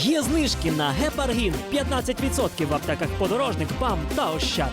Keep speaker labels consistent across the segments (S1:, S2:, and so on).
S1: Є знижки на гепаргін 15% в аптеках подорожник, БАМ та Ощад.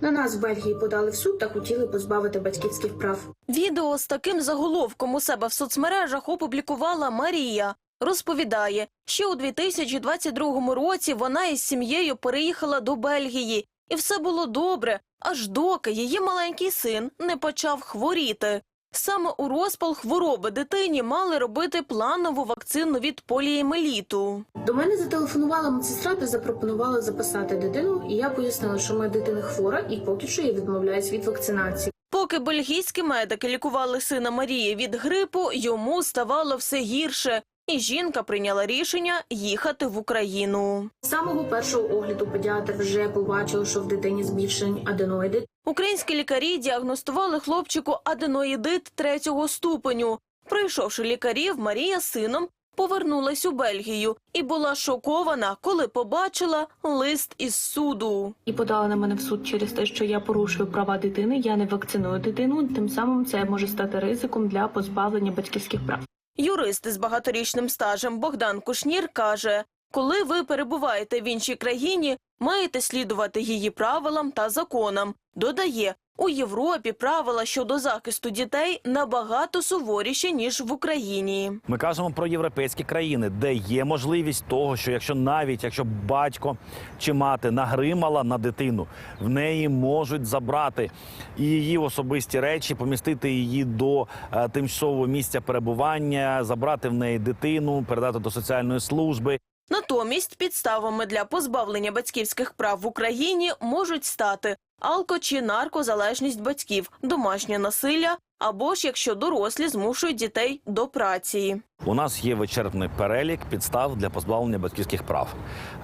S2: На нас в Бельгії подали в суд та хотіли позбавити батьківських прав.
S3: Відео з таким заголовком у себе в соцмережах опублікувала Марія. Розповідає, що у 2022 році вона із сім'єю переїхала до Бельгії, і все було добре, аж доки її маленький син не почав хворіти. Саме у розпал хвороби дитині мали робити планову вакцину від поліемеліту.
S2: До мене зателефонувала медсестра та запропонувала записати дитину, і я пояснила, що моя дитина хвора і поки що я відмовляюсь від вакцинації.
S3: Поки бельгійські медики лікували сина Марії від грипу, йому ставало все гірше, і жінка прийняла рішення їхати в Україну.
S2: З самого першого огляду педіатр вже побачив, що в дитині збільшені аденоїди.
S3: Українські лікарі діагностували хлопчику аденоїдит третього ступеню. Пройшовши лікарів, Марія з сином повернулась у Бельгію і була шокована, коли побачила лист із суду.
S2: І подала на мене в суд через те, що я порушую права дитини, я не вакциную дитину. Тим самим це може стати ризиком для позбавлення батьківських прав.
S3: Юрист із багаторічним стажем Богдан Кушнір каже: коли ви перебуваєте в іншій країні, маєте слідувати її правилам та законам. Додає, у Європі правила щодо захисту дітей набагато суворіші ніж в Україні.
S4: Ми кажемо про європейські країни, де є можливість того, що якщо навіть якщо батько чи мати нагримала на дитину, в неї можуть забрати її особисті речі, помістити її до е, тимчасового місця перебування, забрати в неї дитину, передати до соціальної служби.
S3: Натомість підставами для позбавлення батьківських прав в Україні можуть стати алко чи наркозалежність батьків, домашнє насилля або ж якщо дорослі змушують дітей до праці.
S4: У нас є вичерпний перелік підстав для позбавлення батьківських прав.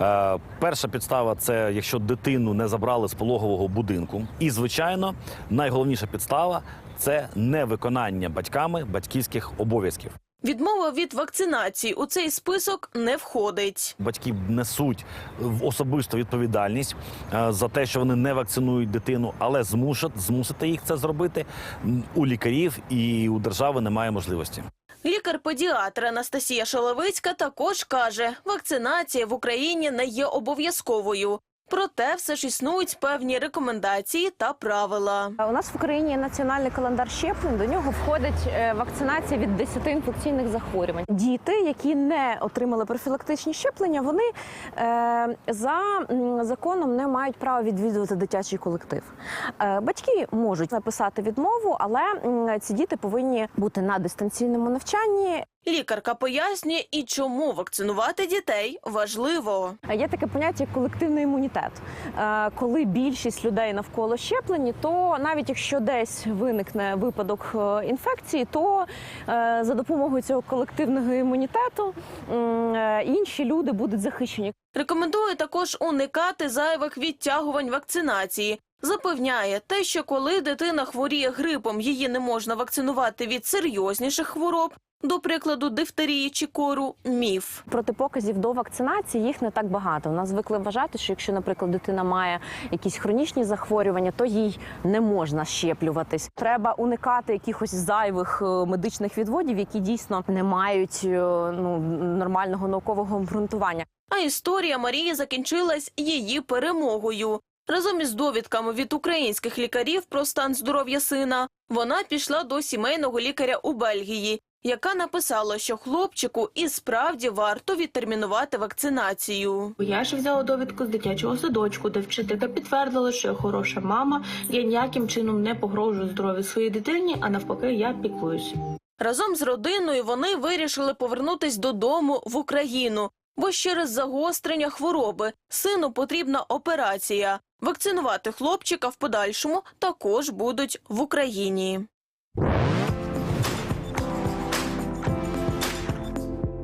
S4: Е, перша підстава це якщо дитину не забрали з пологового будинку. І, звичайно, найголовніша підстава це невиконання батьками батьківських обов'язків.
S3: Відмова від вакцинації у цей список не входить.
S4: Батьки несуть в особисту відповідальність е, за те, що вони не вакцинують дитину, але змусять змусити їх це зробити у лікарів і у держави немає можливості.
S3: Лікар-педіатр Анастасія Шоловицька також каже, вакцинація в Україні не є обов'язковою. Проте все ж існують певні рекомендації та правила.
S5: У нас в Україні є національний календар щеплень. До нього входить е, вакцинація від 10 інфекційних захворювань. Діти, які не отримали профілактичні щеплення, вони е, за законом не мають права відвідувати дитячий колектив. Е, батьки можуть написати відмову, але ці діти повинні бути на дистанційному навчанні.
S3: Лікарка пояснює, і чому вакцинувати дітей важливо.
S5: Є таке поняття як колективний імунітет. Е, Коли більшість людей навколо щеплені, то навіть якщо десь виникне випадок е, інфекції, то е, за допомогою цього колективного імунітету інші люди будуть захищені.
S3: Рекомендує також уникати зайвих відтягувань вакцинації. Запевняє те, що коли дитина хворіє грипом, її не можна вакцинувати від серйозніших хвороб, до прикладу, дифтерії чи кору міф.
S5: Протипоказів до вакцинації їх не так багато. У нас звикли вважати, що якщо, наприклад, дитина має якісь хронічні захворювання, то їй не можна щеплюватись. Треба уникати якихось зайвих е, медичних відводів, які дійсно не мають е, ну нормального наукового обґрунтування.
S3: А історія Марії закінчилась її перемогою. Разом із довідками від українських лікарів про стан здоров'я сина вона пішла до сімейного лікаря у Бельгії, яка написала, що хлопчику і справді варто відтермінувати вакцинацію.
S2: Я ж взяла довідку з дитячого садочку, де вчителька підтвердила, що я хороша мама. Я ніяким чином не погрожую здоров'ю своїй дитині, а навпаки, я піклуюсь.
S3: Разом з родиною вони вирішили повернутись додому в Україну, бо через загострення хвороби сину потрібна операція. Вакцинувати хлопчика в подальшому також будуть в Україні.